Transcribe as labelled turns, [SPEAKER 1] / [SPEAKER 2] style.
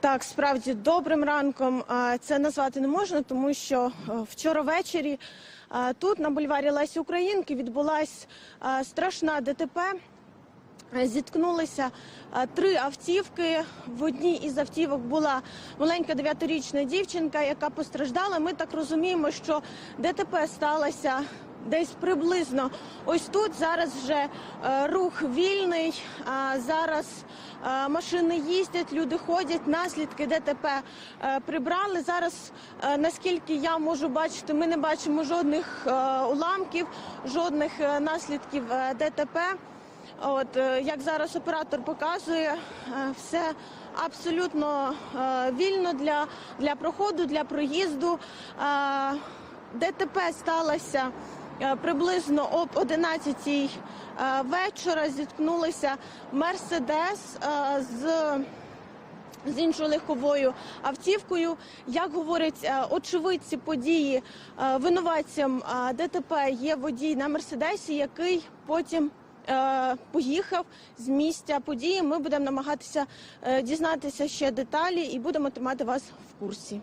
[SPEAKER 1] Так, справді добрим ранком це назвати не можна, тому що е, вчора ввечері тут на бульварі Лесі Українки відбулася страшна ДТП. Е, Зіткнулися е, три автівки. В одній із автівок була маленька дев'ятирічна дівчинка, яка постраждала. Ми так розуміємо, що ДТП сталося десь приблизно ось тут. Зараз вже е, рух вільний. а Зараз е, машини їздять, люди ходять. Наслідки ДТП е, прибрали. Зараз, е, наскільки я можу бачити, ми не бачимо жодних е, уламків, жодних е, наслідків е, ДТП. От е, як зараз оператор показує, е, все абсолютно е, вільно для, для проходу, для проїзду. Е, ДТП сталося е, приблизно об 11 е, вечора. Зіткнулися Мерседес е, з з іншою легковою автівкою. Як говорять е, очевидці події, е, винуватцям е, ДТП є водій на Мерседесі, який потім е, поїхав з місця події. Ми будемо намагатися е, дізнатися ще деталі і будемо тримати вас в курсі.